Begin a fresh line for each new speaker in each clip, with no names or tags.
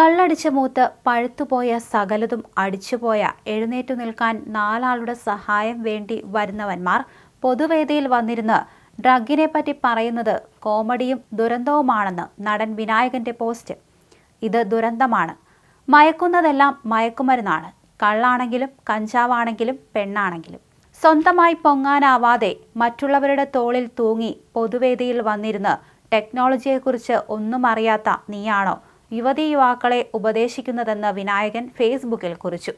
കള്ളടിച്ച മൂത്ത് പഴുത്തുപോയ സകലതും അടിച്ചുപോയ എഴുന്നേറ്റു നിൽക്കാൻ നാലാളുടെ സഹായം വേണ്ടി വരുന്നവന്മാർ പൊതുവേദിയിൽ വന്നിരുന്ന് ഡ്രഗിനെ പറ്റി പറയുന്നത് കോമഡിയും ദുരന്തവുമാണെന്ന് നടൻ വിനായകന്റെ പോസ്റ്റ്. ഇത് ദുരന്തമാണ്. മയക്കുന്നതെല്ലാം മയക്കുമരുന്നാണ്. കള്ളാണെങ്കിലും കഞ്ചാവാണെങ്കിലും പെണ്ണാണെങ്കിലും. സ്വന്തമായി പൊങ്ങാനാവാതെ മറ്റുള്ളവരുടെ തോളിൽ തൂങ്ങി പൊതുവേദിയിൽ വന്നിരുന്ന് ടെക്നോളജിയെക്കുറിച്ച് ഒന്നും അറിയാത്ത നീയാണോ യുവതീ യുവാക്കളെ ഉപദേശിക്കുന്നതെന്ന് വിനായകൻ ഫേസ്ബുക്കിൽ കുറിച്ചു.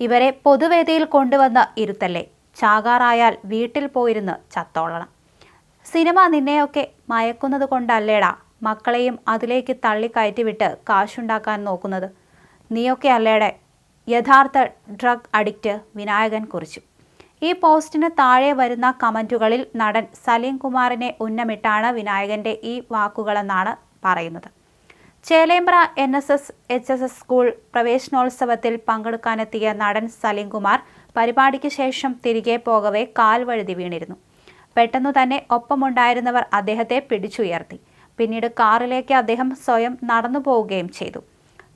ഇവരെ പൊതുവേദിയിൽ കൊണ്ടുവന്ന ഇരുത്തല്ലേ? ചാകാറായാൽ വീട്ടിൽ പോയിരുന്ന് ചത്തോളണം. സിനിമ നിന്നെയൊക്കെ മയക്കുന്നത് കൊണ്ടല്ലേടാ മക്കളെയും അതിലേക്ക് തള്ളിക്കയറ്റിവിട്ട് കാശുണ്ടാക്കാൻ നോക്കുന്നത്. നീയൊക്കെ അല്ലേടെ? യഥാർത്ഥ ഡ്രഗ് അഡിക്റ്റ് വിനായകൻ കുറിച്ചു. ഈ പോസ്റ്റിന് താഴെ വരുന്ന കമന്റുകളിൽ നടൻ സലീം കുമാറിനെ ഉന്നമിട്ടാണ് വിനായകന്റെ ഈ വാക്കുകളെന്നാണ് പറയുന്നത്. Chelembra N S S H S S school പ്രവേശനോത്സവത്തിൽ പങ്കെടുക്കാനെത്തിയ നടൻ സലീംകുമാർ പരിപാടിക്ക് ശേഷം തിരികെ പോകവെ കാൽ വഴുതി വീണിരുന്നു. പെട്ടെന്നു തന്നെ ഒപ്പമുണ്ടായിരുന്നവർ അദ്ദേഹത്തെ പിടിച്ചുയർത്തി. പിന്നീട് കാറിലേക്ക് അദ്ദേഹം സ്വയം നടന്നു പോവുകയും ചെയ്തു.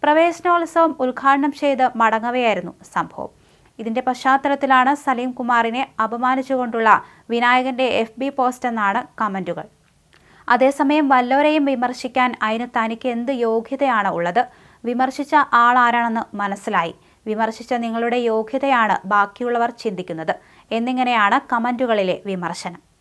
പ്രവേശനോത്സവം ഉദ്ഘാടനം ചെയ്ത് മടങ്ങവെയായിരുന്നു സംഭവം. ഇതിന്റെ പശ്ചാത്തലത്തിലാണ് സലീം കുമാറിനെ അപമാനിച്ചുകൊണ്ടുള്ള വിനായകന്റെ എഫ് ബി പോസ്റ്റ് എന്നാണ് കമന്റുകൾ. അതേസമയം വല്ലവരെയും വിമർശിക്കാൻ അതിന് തനിക്ക് എന്ത് യോഗ്യതയാണ് ഉള്ളത്? വിമർശിച്ച ആളാരാണെന്ന് മനസ്സിലായി. വിമർശിച്ച നിങ്ങളുടെ യോഗ്യതയാണ് ബാക്കിയുള്ളവർ ചിന്തിക്കുന്നത്. എന്നിങ്ങനെയാണ് കമന്റുകളിലെ വിമർശനം.